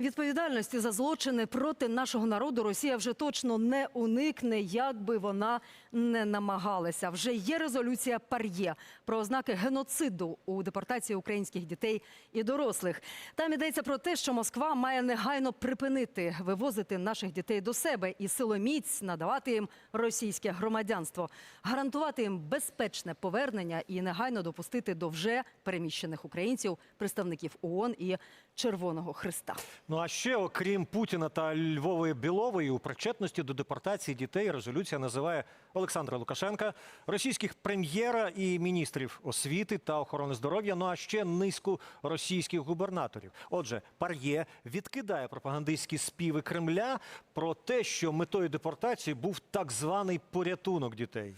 Відповідальності за злочини проти нашого народу Росія вже точно не уникне, як би вона не намагалася. Вже є резолюція Пар'є про ознаки геноциду у депортації українських дітей і дорослих. Там йдеться про те, що Москва має негайно припинити вивозити наших дітей до себе і силоміць надавати їм російське громадянство, гарантувати їм безпечне повернення і негайно допустити до вже переміщених українців представників ООН і Червоного Христа. Ну а ще, окрім Путіна та Львової Білової, у причетності до депортації дітей резолюція називає Олександра Лукашенка, російських прем'єра і міністрів освіти та охорони здоров'я. Ну а ще низку російських губернаторів. Отже, Пар'є відкидає пропагандистські співи Кремля про те, що метою депортації був так званий порятунок дітей.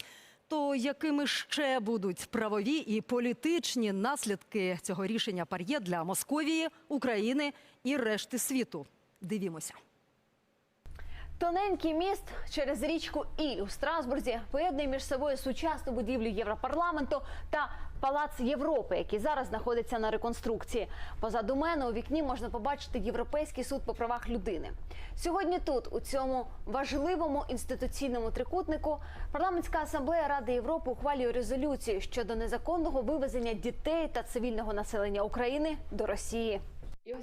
То якими ще будуть правові і політичні наслідки цього рішення Пар'є для Московії, України і решти світу? Дивімося. Тоненький міст через річку Іль у Страсбурзі поєднує між собою сучасну будівлю Європарламенту та Палац Європи, який зараз знаходиться на реконструкції. Позаду мене у вікні можна побачити Європейський суд по правах людини. Сьогодні тут, у цьому важливому інституційному трикутнику, парламентська асамблея Ради Європи ухвалює резолюцію щодо незаконного вивезення дітей та цивільного населення України до Росії.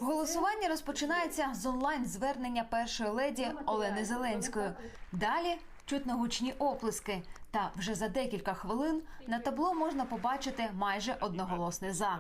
Голосування розпочинається з онлайн звернення першої леді Олени Зеленської. Далі чутно гучні оплески. Та вже за декілька хвилин на табло можна побачити майже одноголосне за.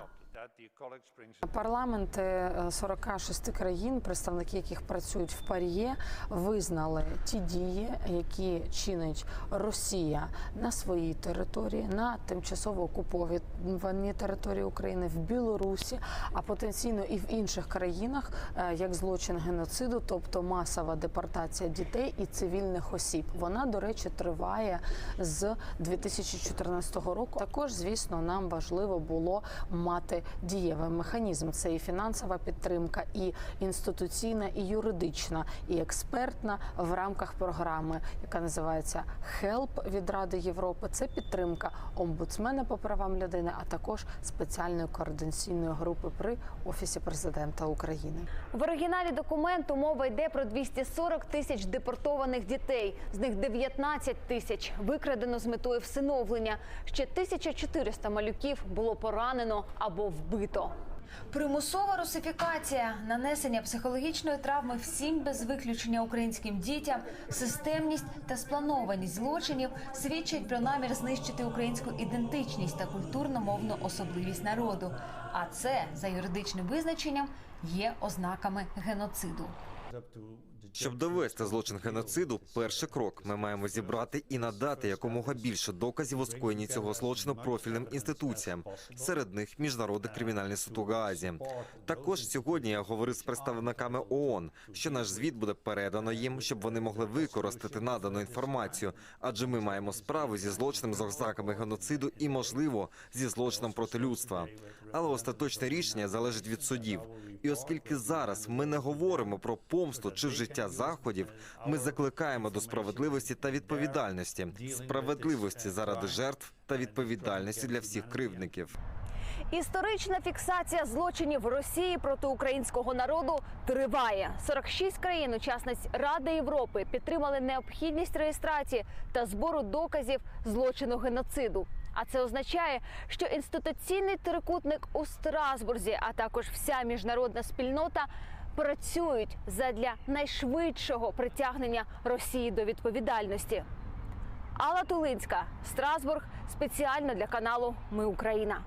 Парламенти е, 46 країн, представники яких працюють в Пар'є, визнали ті дії, які чинить Росія на своїй території, на тимчасово окупованій території України в Білорусі, а потенційно і в інших країнах, е, як злочин геноциду, тобто масова депортація дітей і цивільних осіб. Вона, до речі, триває з 2014 року. Також, звісно, нам важливо було мати дієвий механізм. Це і фінансова підтримка, і інституційна, і юридична, і експертна в рамках програми, яка називається HELP від Ради Європи. Це підтримка омбудсмена по правам людини, а також спеціальної координаційної групи при офісі президента України. В оригіналі документу мова йде про 240 тисяч депортованих дітей. З них 19 тисяч викрадено з метою всиновлення. Ще 1400 малюків було поранено або вбито. Примусова русифікація, нанесення психологічної травми всім без виключення українським дітям, системність та спланованість злочинів свідчать про намір знищити українську ідентичність та культурно-мовну особливість народу. А це за юридичним визначенням є ознаками геноциду. Щоб довести злочин геноциду, перший крок ми маємо зібрати і надати якомога більше доказів у скоєнні цього злочину профільним інституціям, серед них міжнародний кримінальний суд у Гаазі. Також сьогодні я говорив з представниками ООН, що наш звіт буде передано їм, щоб вони могли використати надану інформацію, адже ми маємо справу зі злочином з ознаками геноциду і, можливо, зі злочином проти людства. Але остаточне рішення залежить від судів. І оскільки зараз ми не говоримо про помсту чи вжиття заходів, ми закликаємо до справедливості та відповідальності, справедливості заради жертв та відповідальності для всіх кривдників. Історична фіксація злочинів Росії проти українського народу триває. 46 країн-учасниць Ради Європи підтримали необхідність реєстрації та збору доказів злочину геноциду. А це означає, що інституційний трикутник у Страсбурзі, а також вся міжнародна спільнота працюють задля найшвидшого притягнення Росії до відповідальності. Алла Тулинська, Страсбург, спеціально для каналу Ми Україна.